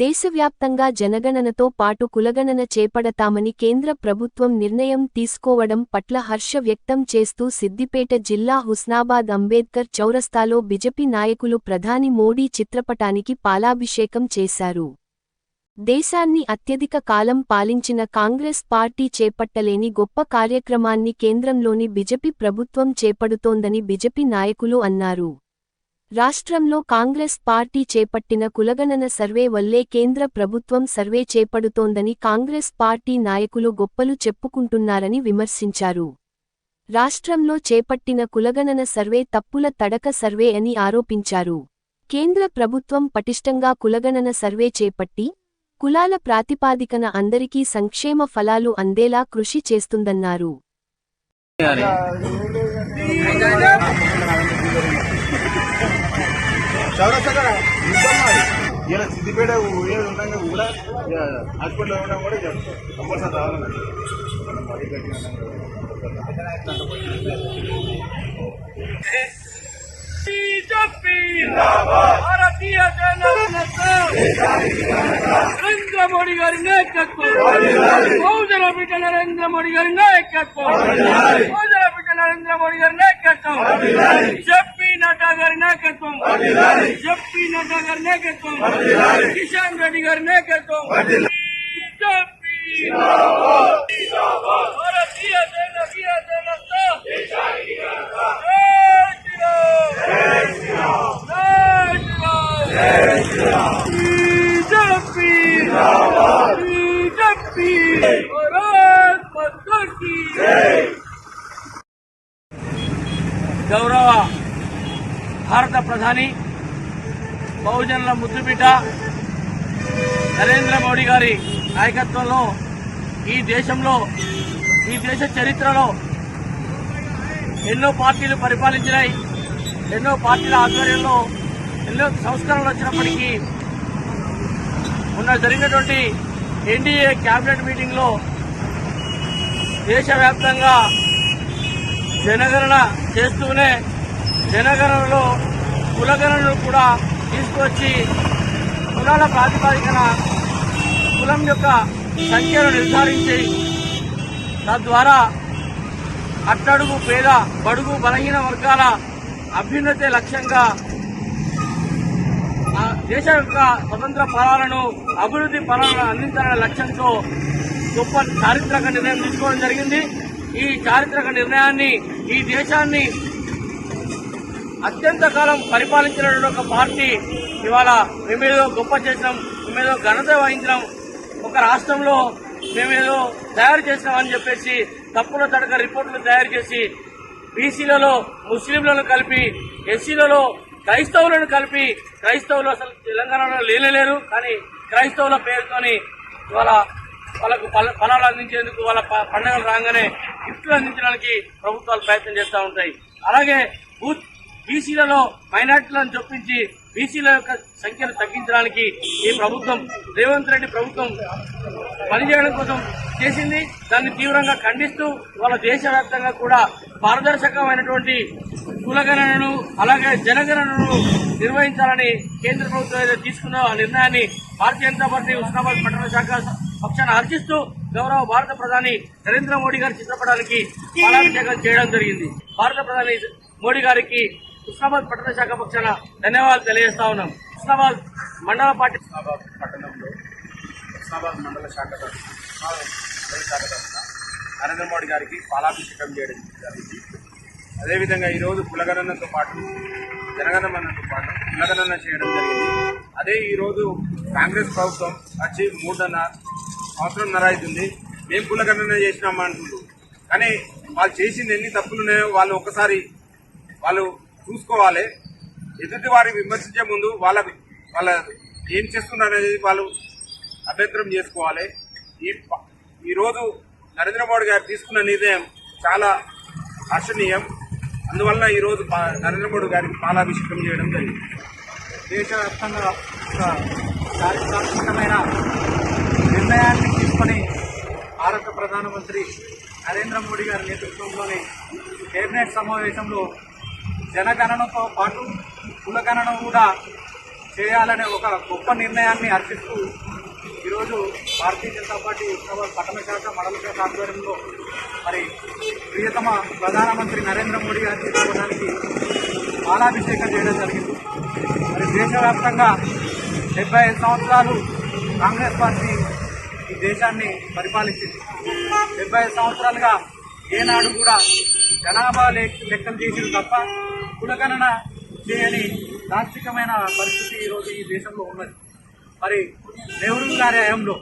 దేశవ్యాప్తంగా జనగణనతో పాటు కులగణన చేపడతామని కేంద్ర ప్రభుత్వం నిర్ణయం తీసుకోవడం పట్ల హర్ష వ్యక్తం చేస్తూ సిద్దిపేట జిల్లా హుస్నాబాద్ అంబేద్కర్ చౌరస్తాలో బిజెపి నాయకులు ప్రధాని మోడీ చిత్రపటానికి పాలాభిషేకం చేశారు. దేశాన్ని అత్యధిక కాలం పాలించిన కాంగ్రెస్ పార్టీ చేపట్టలేని గొప్ప కార్యక్రమాన్ని కేంద్రంలోని బిజెపి ప్రభుత్వం చేపడుతోందని బిజెపి నాయకులు అన్నారు. రాష్ట్రంలో కాంగ్రెస్ పార్టీ చేపట్టిన కులగణన సర్వే వల్లే కేంద్ర ప్రభుత్వం సర్వే చేపడుతోందని కాంగ్రెస్ పార్టీ నాయకులు గొప్పలు చెప్పుకుంటున్నారని విమర్శించారు. రాష్ట్రంలో చేపట్టిన కులగణన సర్వే తప్పుల తడక సర్వే అని ఆరోపించారు. కేంద్ర ప్రభుత్వం పటిష్టంగా కులగణన సర్వే చేపట్టి కులాల ప్రాతిపాదికన అందరికీ సంక్షేమ ఫలాలు అందేలా కృషి చేస్తుందన్నారు. చౌరస్తగా యుద్ధం మరి ఇలా సిద్దిపేట ఏది ఉండగా కూడా హాస్పిటల్లో ఉండడం కూడా కంపల్సరీ రావాలండి మనం మరీ కట్టిన భారతీయ నరేంద్ర మోడీ గారి నాయకత్వం బహుజన బిడ్డ నరేంద్ర మోడీ గారి నాయకత్వం బహుజన బిడ్డ నరేంద్ర మోడీ గారి నాయకత్వం జప్పి నడ్డా గారి నాయకత్వం జప్పి నడ్డా గారి నాయకత్వం భారత ప్రధాని బహుజనుల ముద్దుబిడ్డ నరేంద్ర మోడీ గారి నాయకత్వంలో ఈ దేశంలో ఈ దేశ చరిత్రలో ఎన్నో పార్టీలు పరిపాలించినాయి ఎన్నో పార్టీల ఆధ్వర్యంలో ఎన్నో సంస్కరణలు వచ్చినప్పటికీ మొన్న జరిగినటువంటి ఎన్డీఏ క్యాబినెట్ మీటింగ్లో దేశవ్యాప్తంగా జనగణన చేస్తూనే జనగణనలో కులగణను కూడా తీసుకొచ్చి కులాల ప్రాతిపదికన కులం యొక్క సంఖ్యను నిర్ధారించి తద్వారా అట్టడుగు పేద బడుగు బలహీన వర్గాల అభ్యున్నతే లక్ష్యంగా దేశం దేశ యొక్క స్వతంత్ర ఫలాలను అభివృద్ధి ఫలాలను అందించాలనే లక్ష్యంతో గొప్ప చారిత్రక నిర్ణయం తీసుకోవడం జరిగింది. ఈ చారిత్రక నిర్ణయాన్ని ఈ దేశాన్ని అత్యంత కాలం పరిపాలించినటువంటి ఒక పార్టీ ఇవాళ మేమేదో గొప్ప చేసినాం మేమేదో ఘనత వహించినాం ఒక రాష్ట్రంలో మేమేదో తయారు చేసినామని చెప్పేసి తప్పుల తడక రిపోర్టులు తయారు చేసి బీసీలలో ముస్లింలను కలిపి ఎస్సీలలో క్రైస్తవులను కలిపి క్రైస్తవులు అసలు తెలంగాణలో లేనేలేరు కానీ క్రైస్తవుల పేరుతోని ఇవాళ వాళ్ళకు ఫలాలు అందించేందుకు వాళ్ళ ప- పండుగలు రాగానే గిఫ్ట్లు అందించడానికి ప్రభుత్వాలు ప్రయత్నం చేస్తూ ఉంటాయి. అలాగే బూత్ బీసీలలో మైనార్టీలను చొప్పించి బీసీల యొక్క సంఖ్యను తగ్గించడానికి ఈ ప్రభుత్వం రేవంత్ రెడ్డి ప్రభుత్వం పనిచేయడం కోసం చేసింది. దాన్ని తీవ్రంగా ఖండిస్తూ వాళ్ళ దేశవ్యాప్తంగా కూడా పారదర్శకమైనటువంటి కులగణనను అలాగే జనగణనను నిర్వహించాలని కేంద్ర ప్రభుత్వం ఏదో తీసుకున్న ఆ నిర్ణయాన్ని భారతీయ జనతా పార్టీ ఉస్మానాబాద్ పట్టణ శాఖ పక్షాన హర్షిస్తూ గౌరవ భారత ప్రధాని నరేంద్ర మోడీ గారి చిత్రపటానికి పాలాభిషేకం చేయడం జరిగింది. భారత ప్రధాని మోడీ గారికి ఉస్మాబాద్ పట్టణ శాఖ పక్షాన ధన్యవాదాలు తెలియజేస్తా ఉన్నాం. ఉస్మాబాద్ మండల పార్టీ ఉస్మాబాద్ పట్టణంలో ఉస్మాబాద్ మండల శాఖ మండల శాఖ తరఫున నరేంద్ర మోడీ గారికి పాలాభిషేకం చేయడం జరిగింది. అదేవిధంగా ఈరోజు కులగణనతో పాటు జనగణమనతో పాటు కులగణన చేయడం జరిగింది. అదే ఈరోజు కాంగ్రెస్ ప్రభుత్వం వచ్చి మూడన్న సంవత్సరంన్నర అవుతుంది మేము కులగణన చేసినాం అంటున్నారు కానీ వాళ్ళు చేసింది ఎన్ని తప్పులు ఉన్నాయో వాళ్ళు ఒకసారి వాళ్ళు చూసుకోవాలి. ఎదుటి వారిని విమర్శించే ముందు వాళ్ళ వాళ్ళ ఏం చేస్తున్నారు అనేది వాళ్ళు అభ్యంతరం చేసుకోవాలి. ఈ ఈరోజు నరేంద్ర మోడీ గారు తీసుకున్న నిర్ణయం చాలా హర్షణీయం అందువల్ల ఈరోజు నరేంద్ర మోడీ గారికి పాలాభిషేకం చేయడం జరిగింది. దేశవ్యాప్తంగా ఒక చారిత్రాత్మకమైన నిర్ణయాన్ని తీసుకొని భారత ప్రధానమంత్రి నరేంద్ర మోడీ గారి నేతృత్వంలోని కేబినెట్ సమావేశంలో జనగణనతో పాటు కులగణన కూడా చేయాలనే ఒక గొప్ప నిర్ణయాన్ని అర్పిస్తూ ఈరోజు భారతీయ జనతా పార్టీ పట్టణ శాఖ మండల శాఖ ఆధ్వర్యంలో మరి ప్రియతమ ప్రధానమంత్రి నరేంద్ర మోడీ గారి తీసుకోవడానికి పాలాభిషేకం చేయడం జరిగింది. మరి దేశవ్యాప్తంగా డెబ్బై ఐదు సంవత్సరాలు కాంగ్రెస్ పార్టీ ఈ దేశాన్ని పరిపాలించింది. డెబ్బై ఐదు సంవత్సరాలుగా ఏనాడు కూడా జనాభా లెక్కలు చేసింది తప్ప కులగణన చేయని దార్శికమైన పరిస్థితి ఈరోజు ఈ దేశంలో ఉన్నది. మరి నెహ్రూ గారి హయాంలో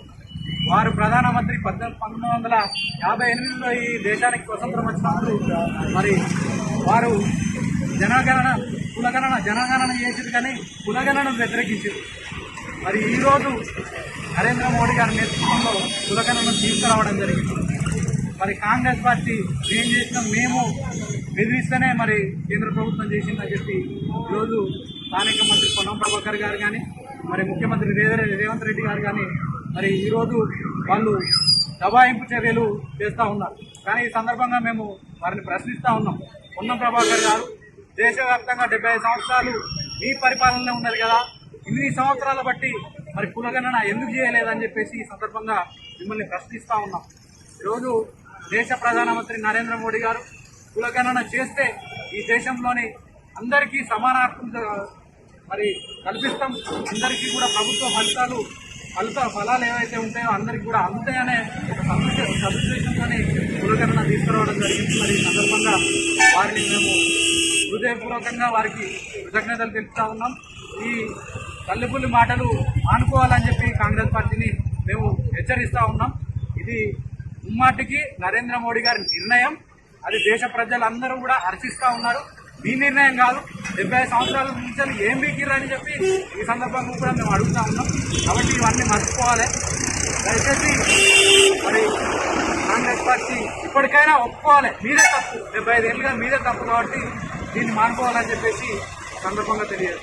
వారు ప్రధానమంత్రి పద్దెనిమిది పంతొమ్మిది వందల యాభై ఎనిమిదిలో ఈ దేశానికి స్వతంత్రం వచ్చినప్పుడు మరి వారు జనగణన కులగణన జనగణన చేసింది కానీ కులగణనను వ్యతిరేకించారు. మరి ఈరోజు నరేంద్ర మోడీ గారి నేతృత్వంలో కులగణను తీసుకురావడం జరిగింది. మరి కాంగ్రెస్ పార్టీ ఏం చేసినా మేము బెదిరిస్తేనే మరి కేంద్ర ప్రభుత్వం చేసిందని చెప్పి ఈరోజు స్థానిక మంత్రి పొన్నం ప్రభాకర్ గారు కానీ మరి ముఖ్యమంత్రి రేవంత్ రెడ్డి గారు కానీ మరి ఈరోజు వాళ్ళు దబాయింపు చర్యలు చేస్తూ ఉన్నారు. కానీ ఈ సందర్భంగా మేము వారిని ప్రశ్నిస్తూ ఉన్నాం. పొన్నం ప్రభాకర్ గారు దేశవ్యాప్తంగా డెబ్బై ఐదు సంవత్సరాలు మీ పరిపాలనలో ఉన్నది కదా ఇన్ని సంవత్సరాల బట్టి మరి కులగణన ఎందుకు చేయలేదని చెప్పేసి ఈ సందర్భంగా మిమ్మల్ని ప్రశ్నిస్తూ ఉన్నాం. ఈరోజు దేశ ప్రధానమంత్రి నరేంద్ర మోడీ గారు కులగణన చేస్తే ఈ దేశంలోని అందరికీ సమానార్థం మరి కల్పిస్తాం. అందరికీ కూడా ప్రభుత్వ ఫలితాలు ఫలిత ఫలాలు ఏవైతే ఉంటాయో అందరికీ కూడా అందుతాయనే ఒక కులగణన తీసుకురావడం జరిగింది. మరి సందర్భంగా వారిని మేము హృదయపూర్వకంగా వారికి కృతజ్ఞతలు తెలుపుతా ఉన్నాం. ఈ తల్లిపుల్లి మాటలు ఆనుకోవాలని చెప్పి కాంగ్రెస్ పార్టీని మేము హెచ్చరిస్తూ ఉన్నాం. ఇది ముమ్మాటికి నరేంద్ర మోడీ గారి నిర్ణయం. అది దేశ ప్రజలందరూ కూడా హర్షిస్తూ ఉన్నారు. మీ నిర్ణయం కాదు డెబ్బై సంవత్సరాల నుంచి ఏం బీకిర్రని చెప్పి ఈ సందర్భంగా కూడా మేము అడుగుతా ఉన్నాం. కాబట్టి ఇవన్నీ మర్చిపోవాలి. దయచేసి మరి కాంగ్రెస్ పార్టీ ఇప్పటికైనా ఒప్పుకోవాలి. మీదే తప్పు. డెబ్బై ఐదు ఏళ్ళుగా మీదే తప్పు కాబట్టి దీన్ని మానుకోవాలని చెప్పేసి సందర్భంగా తెలియదు